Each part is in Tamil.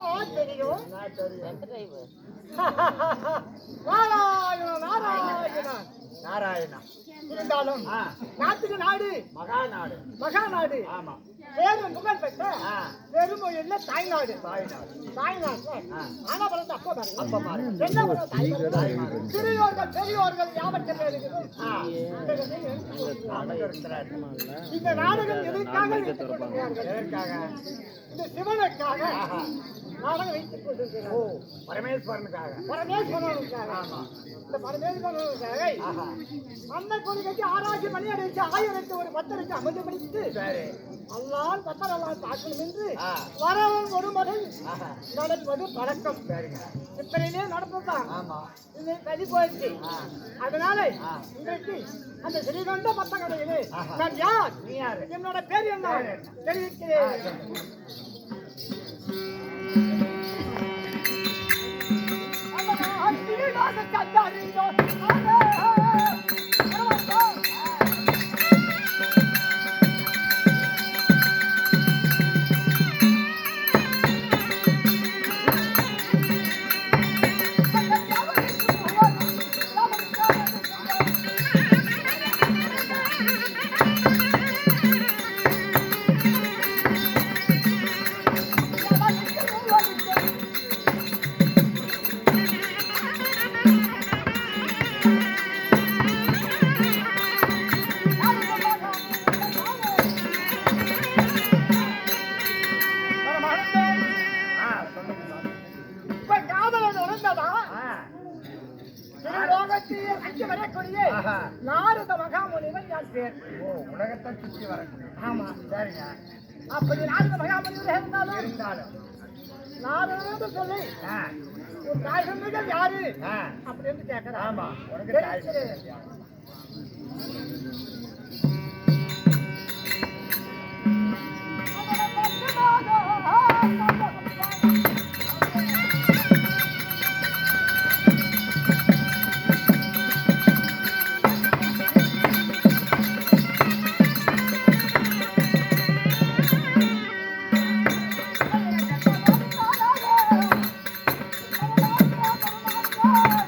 Oh. தெரியும். நாராயண நாராயண. நாராயணா. இருந்தாலும் நாட்டுக்கு நாடு. மகாநாடு. மகா நாடு ஆமா. வேறு புகழ் பெற்ற பெருமொழியில் தாய்நாடு. தாய்நாடு. தாய்நாடு. ஆனா பிறந்த அப்பா பாருங்க. அப்பா பாருங்க. என்ன தாய்நாடு? சிறியோர்கள் பெரியோர்கள் யாவற்றை பேருகிறோம் ஆ, அவங்க இருக்கிறார். இந்த நாடகம் எதற்காக? இந்த சிவனுக்காக. நாடகம் வைத்துக் ஓ கொண்டிருக்கிறார்கள் பரமேஸ்வரனுக்காக. பரமேஸ்வரனுக்காக. ஆமா. இந்த பரமேஸ்வரனுக்காக அன்னை கொண்டு கட்டி ஆராய்ச்சி பண்ணி அடிச்சு ஆயிரத்தி ஒரு பத்தரைக்கு அமர்ந்து பிடித்து சரி. அல்லால் பத்தரெல்லாம் தாக்கணும் என்று ஆ. வரவன் ஒரு மகன் நடப்பது பழக்கம். நடப்பதுதான் ஆமா. இது கதி போயிடுச்சு. அதனால. இன்றைக்கு அந்த ஸ்ரீகண்ட பத்த கடையிலே. நான் யார்? நீ யாரு? என்னோட பேர் என்ன? பேர் என்ன? தெரிவிக்கிறேன். அந்த ஸ்ரீனிவாச உலகத்தை சுற்றி வரக்கூடிய ஆமா. சரிங்க அப்படி நாரத மகாமுனிவர் இருந்தாலும் இருந்தாலும். நாரதன்னு சொல்லி. ஒரு தாய் தந்தைகள் யாரு? அப்படின்னு கேட்கிறேன் ஆமா உனக்கு தாய் தெரிவிக்கிறேன். தந்தை.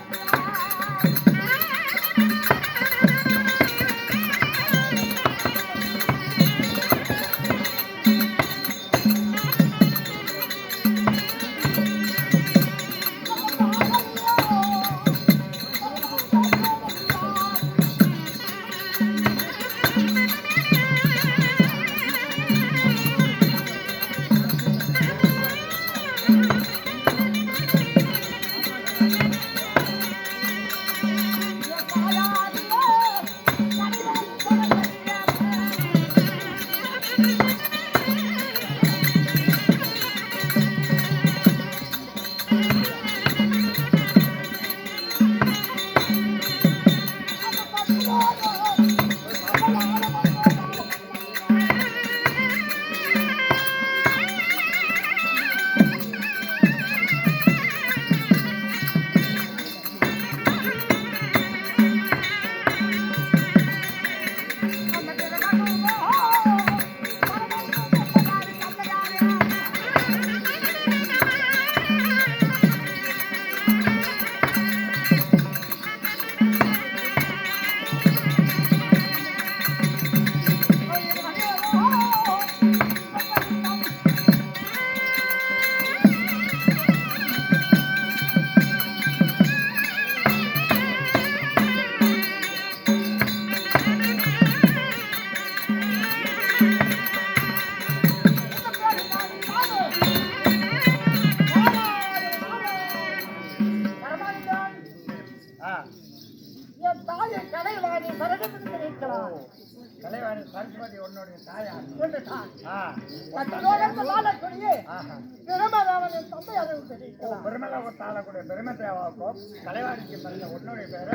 அதை தெரிவிக்கலாம் பெருமலோகத்தை ஆளக்கூடிய பெருமை தேவாவுக்கும் கலைவாணிக்கு பிறந்த உன்னுடைய பேரு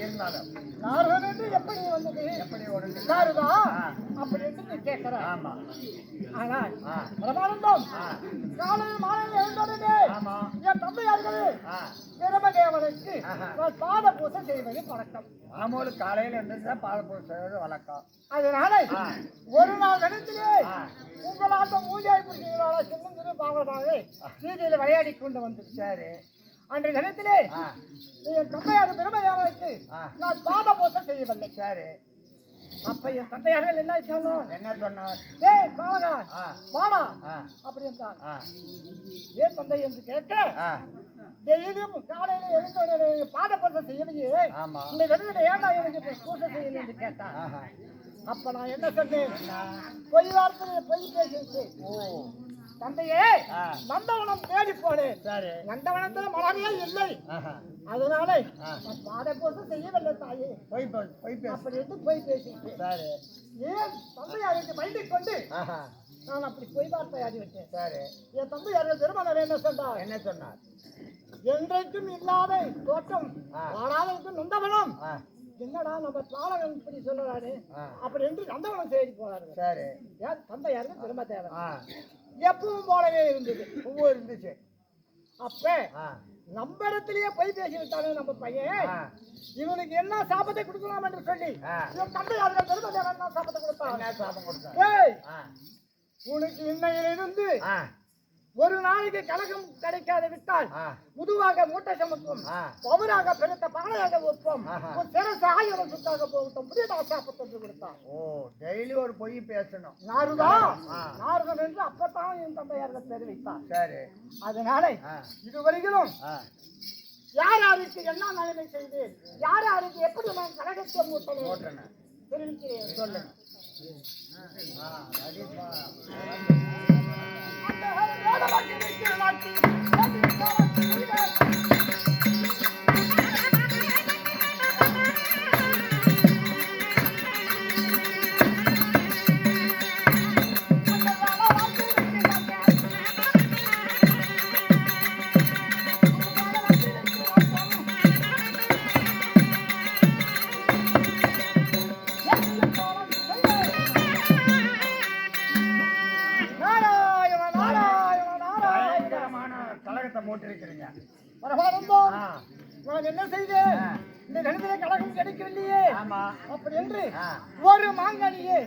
இருந்தாலும். எப்படி வந்தது? எப்படி உனக்கு? நாரதா? ஆ. அப்படி என்று நீ ஆமா. ஆனால் பிரமானந்தம். காலையில் மாலையில் எழுந்தோடனே ஆமா. என் தந்தையார்களே பிரமதேவனை பாத பூசை செய்வது பழக்கம். மாமூலு காலையில இருந்துச்சுன்னா பால் பூ செய்வது வழக்கம். அதனால. ஒரு நாள் தினத்திலே ஆ. உங்களாட்ட மூஞ்சாய் பிடிச்சிங்களா சின்ன சிறு பாவமாக வீதியில் விளையாடி கொண்டு வந்து சரி அன்றைய தினத்திலே என் தந்தையார் பெருமையாருக்கு ஆ. நான் பாத பூசை செய்யவில்லை. சரி அப்ப என் தந்தையார்கள் என்ன சொன்னோம் என்ன சொன்னார் ஏய். வாடா ஆ அப்படி என்றார். ஆ. ஏன் தந்தை என்று கேட்க டெய்லியும் காலையில எழுந்தோடனே பாத பூசை செய்யலையே இந்த வெறும் ஏன்டா எனக்கு இப்ப பூசை செய்யணும் என்று கேட்டான் ஆஹா. அப்ப நான் என்ன சொன்னேன்? பொய் வார்த்தை பொய் பேசிட்டு தந்தையே நந்தவனம் தேடி போனேன். சரி. நந்தவனத்துல மலரே இல்லை. அதனால பாத பூசை செய்யவில்லை தாயே. போய் அப்படி என்று பொய் பேசிட்டு சரி. ஏன் தந்தையாருக்கு மைண்டிக் கொண்டு ஆஹா. நான் அப்படி பொய் வார்த்தை ஆடிவிட்டேன். சரி. என் தந்தையார்கள் திருமணம் என்ன சொன்னார்? என்ன சொன்னார்? என்றைக்கும் இல்லாத ஆ. வாடாதற்கு நந்தவனம். என்னடா நம்ம பாலகன் இப்படி சொல்றாரு. அப்படி என்று நந்தவனம் தேடி போறாரு சரி. ஏன் தந்தையாருக்கு திரும்ப தேவை? எப்பவும் போலவே இருந்தது. பூ இருந்துச்சு. அப்ப நம்ம இடத்துலயே போய் பேசி விட்டானே நம்ம பையன். இவனுக்கு என்ன சாபத்தை கொடுக்கலாம் என்று சொல்லி. இவன் திரும்ப தேவன் என்ன சாபத்தை கொடுத்தான். என்ன சாபம் ஆ. உனக்கு இன்னையிலிருந்து ஒரு நாளைக்கு கலகம் கிடைக்காது விட்டால் முதுவாக மூட்டை சமக்கும். ஆ. பவுராக பெருத்த பானையாக வைப்போம் ஆஹா. உன் சிறசு ஆயிரம் சுத்தாக போகட்டும். புதிய சாப்பத்தை கொடுத்தான். ஓ டெய்லி ஒரு பொய் பேசணும். நாருதன் என்று அப்பத்தான் என் தந்தையார்கள் தெரிவித்தார். சரி. அதனால இதுவரையிலும் யார் யாருக்கு என்ன நன்மை செய்து யார் யாருக்கு எப்படி நான் கழகத்தை மூட்டணும்? தெரிவிக்கிறேன். சொல்லு ஆ அப்படி என்று ஒரு மாங்கனியே.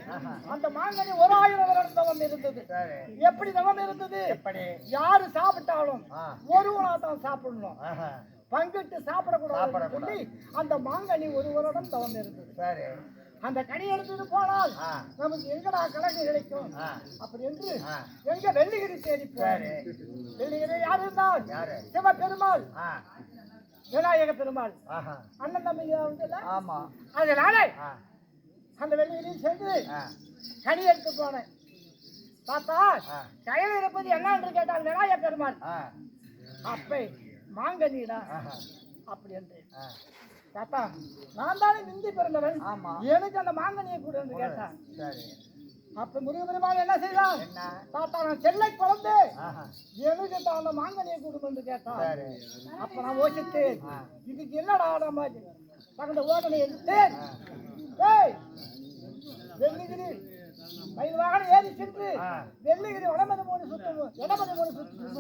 அந்த மாங்கனி ஒரு ஆயிரம் வருடம் தவம் இருந்தது. எப்படி தவம் இருந்தது? யாரு சாப்பிட்டாலும் ஒருவனா தான் சாப்பிடணும். பங்கிட்டு சாப்பிடக்கூடாது. சொல்லி அந்த மாங்கனி ஒரு வருடம் தவம் இருந்தது. சரி. அந்த கனி எடுத்துட்டு போனால் நமக்கு எங்கடா கலகு கிடைக்கும்? அப்படி என்று எங்க வெள்ளிகிரி தேடி. சரி. வெள்ளிகிரி யார் இருந்தால்? சிவபெருமாள். விநாயக பெருமாள். அண்ணன் தம்பிங்க வந்து ஆமா. அதனால அந்த சென்று ஆ. கனி எடுத்து போனேன். பார்த்தா கையில் இருப்பது என்ன என்று கேட்டால் விநாயக பெருமாள். அப்பே மாங்கனிடா அப்படி என்று. தாத்தா நான் தானே மிந்தி பிறந்தவன்? எனக்கு அந்த மாங்கனியை கொடு என்று கேட்டான் சரி. அப்ப முருகபெருமான் என்ன என்ன? தாத்தா நான் செல்லை குழந்தை எனக்கு அந்த மாங்கனியை என்று கேட்டான் அப்ப நான் யோசித்து ஆ. இதுக்கு என்னடா நம்ம தகுந்த ஓடனை எடுத்து ஆ. ஏய் வெள்ளிகிரி மயில் வாகனம் ஏறி சென்று. வெள்ளிகிரி வடமதி மூணு சுத்தம் இடமதி மூணு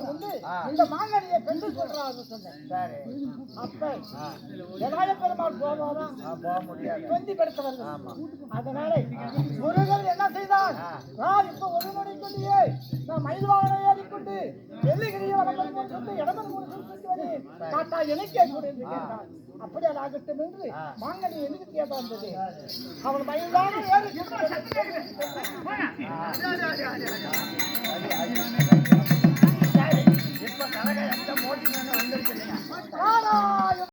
வந்து. இந்த மாங்கனியை பெற்று சொல்றாங்க சொன்னேன் அப்ப விநாயக பெருமாள் முடியாது. தொந்தி படுத்தவர்கள். அதனால முருகன் என்ன செய்தார்? ஆ. நான் இப்ப ஒரு மணி சொல்லியே நான் மயில் வாகனம் ஏறிக்கொண்டு வெள்ளிகிரியை வடமதி மூணு சுத்தம் இடமதி மூணு தாத்தா எனக்கே கொடு என்று கேட்டான். அப்படியே ஆகட்டும் என்று. மாங்கனி எதுக்கு கேட்டா இருந்தது அவன் இப்ப எந்த வந்திருக்கிறீங்க